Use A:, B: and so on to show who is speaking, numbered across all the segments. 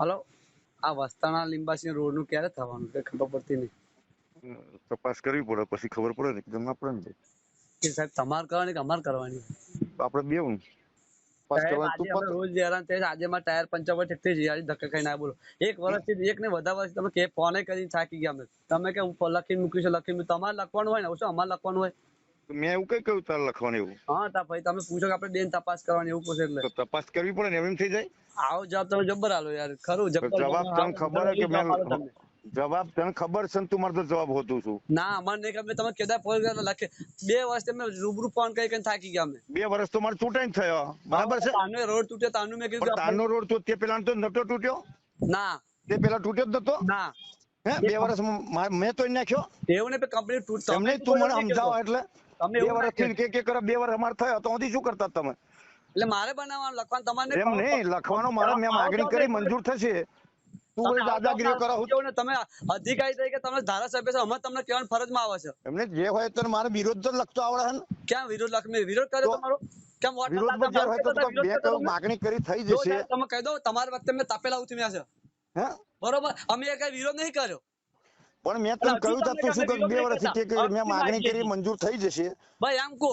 A: Hello આ વસ્તાણા લીંબાસી રોડનું ક્યારે થવાનું કઈ ખબર પડતી નહીં.
B: તપાસ કરવી પડે પછી ખબર પડે ને એકદમ આપણે ને.
A: કે સાહેબ તમારે કરવાની કે અમારે કરવાની?
B: આપણે બે હું. તપાસ
A: સાહેબ,
B: કરવા તું
A: આજે અમે
B: પકડ.
A: રોજ હેરાન આજે મારા ટાયર પંચર પર ઠેકથી જઈ આજે ધક્કા ખાઈને બોલો. એક વર્ષથી એક ને વધારે વર્ષ તમે કે ફોન કરીને થાકી ગયા અમે. તમે કે હું લખીને મૂક્યું છે લખીને તમારે લખવાનું હોય ને શું અમારે લખવાનું હોય.
B: મેં એવું કઈ કહ્યું તારે લખવાનું એવું?
A: હા તા ભાઈ તમે પૂછો કે આપણે બેન તપાસ કરવાની એવું પૂછે એટલે.
B: તપાસ કરવી પડે ને એમ થઈ જાય?
A: આવો જવાબ તમે જબ્બર આલો યાર ખરું જબ્બર
B: જવાબ તમને ખબર કે મેં
A: જવાબ
B: તને ખબર છે તું મારે જવાબ હોતું છું.
A: ના અમારે નહીં ખબર તમે કેદા ફોન કરીને લખે. બે વર્ષ તમે રૂબરૂ ફોન કરી કરીને થાકી ગયા અમે.
B: બે વર્ષ તો મારે ચૂંટાઈ થયો. બરાબર છે?
A: તાનો રોડ તૂટ્યો તાનું મેં કીધું
B: તાનો રોડ તો તે પેલા તો નતો તૂટ્યો?
A: ના.
B: તે પેલા તૂટ્યો જ નતો?
A: ના.
B: હે? બે વર્ષ મેં તો નાખ્યો?
A: એવું ને કંપની તૂટ
B: એમને તું મને સમજાવો એટલે.
A: તમે
B: બે વર્ષથી કે કે કરે બે વર્ષ અમારે થયો તો હજી શું કરતા તમે?
A: એટલે મારે બનાવવાનું લખવાનું તમારે
B: એમ નહીં લખવાનો મારે મેં માગણી કરી મંજૂર થશે. તું કોઈ દાદાગીરી કરો. હું
A: ને તમે અધિકારી તરીકે તમે ધારાસભ્ય છો અમે તમને કહેવાની ફરજમાં આવે છે.
B: એમને જે હોય તો મારે વિરોધ તો લખતો આવડે છે
A: ક્યાં વિરોધ લખ વિરોધ કર્યો તમારો? કેમ વોટ?
B: માગણી કરી થઈ જશે.
A: તમે કહી દો તમારા વખતે મેં તાપેલા ઉતર્યા છે. બરોબર? અમે કઈ વિરોધ નહીં કર્યો.
B: પણ મેં તને કહ્યું તા
A: તમને
B: શું બે વર્ષથી કે મેં માગણી કરી મંજૂર થઈ જશે.
A: ભાઈ આમ કહો.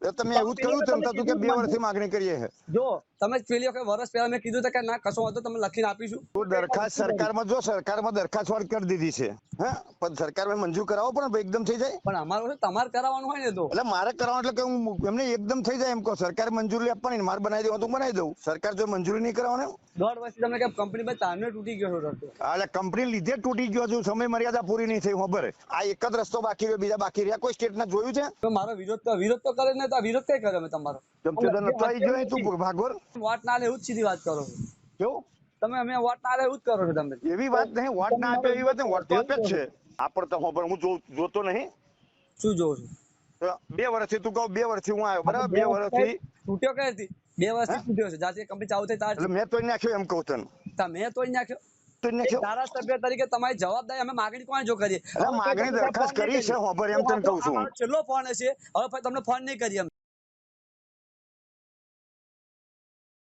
B: તમે એવું કહ્યું તેમ તું કે બે વર્ષથી માગણી કરીએ છે?
A: જો તમે પેલી વખત વર્ષ પહેલા મેં કીધું કે ના કશો વાંધો તમે લખીને આપીશું.
B: તો દરખાસ્ત સરકારમાં જો સરકારમાં દરખાસ્ત વાળ કરી દીધી છે હે? પણ સરકારમાં મંજૂર કરાવો પણ એકદમ થઈ જાય?
A: પણ અમારું તમારે કરાવવાનું હોય ને તો.
B: એટલે મારે કરવાનું એટલે કે હું એમને એકદમ થઈ જાય એમ કહો. સરકાર મંજૂરી આપવાની મારે બનાવી દેવાનું તો બનાવી દઉં. સરકાર જો મંજૂરી નહીં કરાવવાનું
A: દોઢ વર્ષથી તમે કે કંપની તારને તૂટી ગયો છો
B: એટલે કંપની લીધે તૂટી ગયો છું. સમય મર્યાદા પૂરી નહીં થઈ ખબર. આ એક જ રસ્તો બાકી રહ્યો બીજા બાકી રહ્યા. કોઈ સ્ટેટના જોયું છે?
A: મારો વિરોધ તો વિરોધ તો કરે જ ને તો વિરોધ કઈ કર્યો? મેં તમારો.
B: ચમચેદાર નતો આવી તું ભાગવર?
A: વોટ ના લે એવું જ સીધી વાત કરો.
B: કેવું?
A: તમે અમે વોટ ના લે એવું જ કરો છો તમે.
B: એવી વાત નહીં વોટ ના આપે એવી વાત નહીં વોટ તો આપે જ છે. આપણ તો હું હું જોતો નહીં.
A: શું જોઉં છું?
B: બે વર્ષથી તું કહું બે વર્ષથી હું આવ્યો બરાબર? બે વર્ષથી
A: તૂટ્યો કઈ હતી બે વર્ષથી તૂટ્યો છે. જાતે કંપની ચાલુ થઈ તાર
B: મેં તો નાખ્યો એમ કહું તને.
A: મેં
B: તો નાખ્યો
A: ધારાસભ્ય તરીકે તમારી જવાબદારી અમે માગણી કોણ જો કરીએ?
B: માગણી દરખાસ્ત કરી છે, એમ તને કહું છું.
A: છેલ્લો ફોન હશે. હવે તમને ફોન નહીં કરીએ